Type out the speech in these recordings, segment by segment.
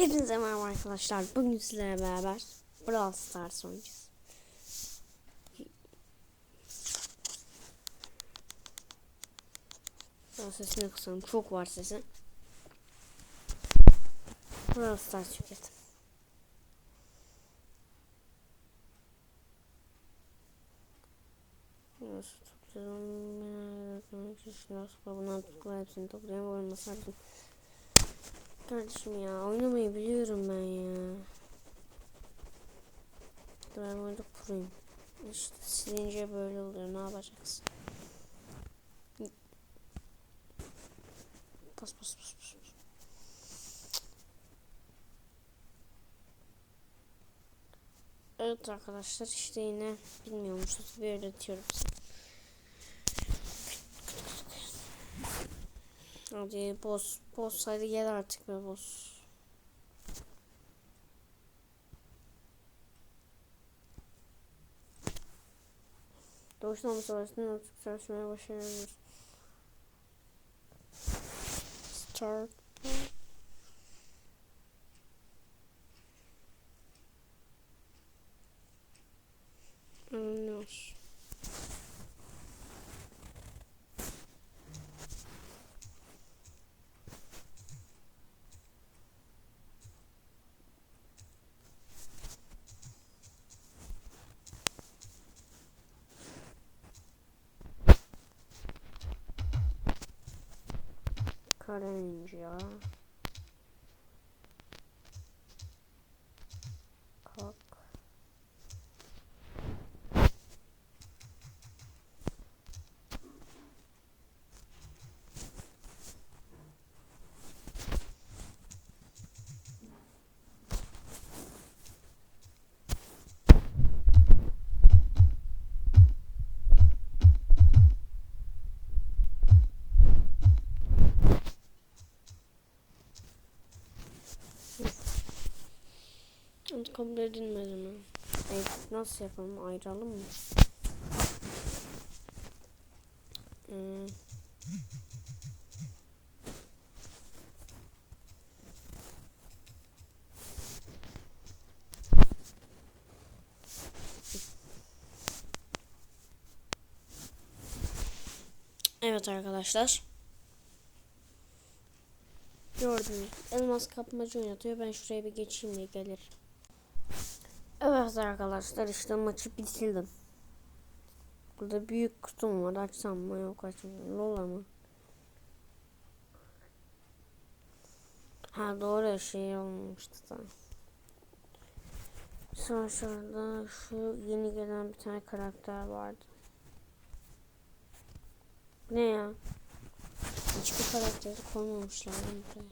Hepinize merhaba arkadaşlar. Bugün sizlerle beraber Brawl Stars oynayacağız. Ben sesini kısıyorum. Çok var sesi. Brawl Stars yükledim. Nasıl? Nasıl babına tıkla hepsini toplayayım. Olmasa hepsini Kardeşim ya oynamayı biliyorum ben ya. Ben orada kurayım. İşte silince böyle oluyor ne yapacaksın? Bas bas bas. bas. Evet arkadaşlar işte yine bilmiyormuşuz bir öğretiyorum size. Hadi boss. Boss hadi gel artık be boss. Doğuştan savaşını artık savaşmaya başarıyoruz. Start. Karınca. Kalk. Evet, kabul edilmedi mi? Evet, nasıl yapalım? Ayıralım mı? Hmm. Evet arkadaşlar. Gördünüz. Elmas kapmacı oynatıyor. Ben şuraya bir geçeyim de gelir. Evet arkadaşlar işte maçı bitirdim. Burada büyük kutum var. Açsam mı yok açmıyorum. Lola mı? Ha doğru şey olmuştu da. Sonra şurada şu yeni gelen bir tane karakter vardı. Ne ya? Hiçbir karakteri koymamışlar buraya.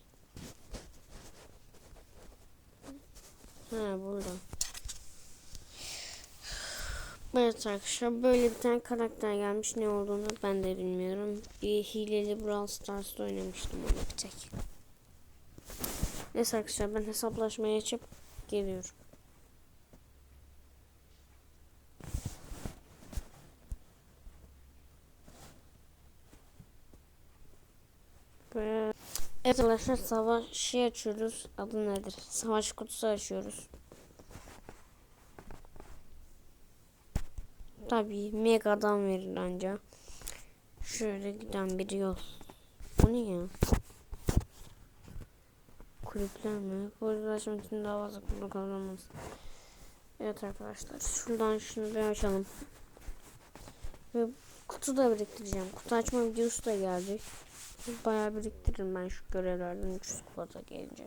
Ha burada. Evet arkadaşlar böyle bir tane karakter gelmiş. Ne olduğunu ben de bilmiyorum. Bir hileli Brawl Stars'ta oynamıştım onu bir tek. Neyse arkadaşlar ben hesaplaşmaya açıp geliyorum. Evet arkadaşlar savaşı açıyoruz. Adı nedir? Savaş kutusu açıyoruz. Tabii megadan verir anca. Şöyle giden bir yol. Bu ne ya? Kulüpler mi? Kulüpler açmak için daha fazla kutu kazanmaz. Evet arkadaşlar. Şuradan şunu bir açalım. Ve kutu da biriktireceğim. Kutu açma videosu da geldi. Bayağı biriktiririm ben şu görevlerden 300 kupada gelince.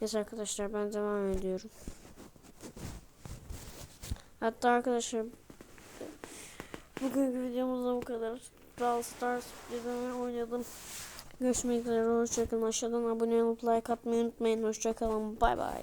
Neyse arkadaşlar ben devam ediyorum. Hatta arkadaşlar bugünkü videomuzda bu kadar. Brawl Stars izlemeyi oynadım. Görüşmek üzere. Hoşçakalın. Aşağıdan abone olup like atmayı unutmayın. Hoşçakalın. Bay bay.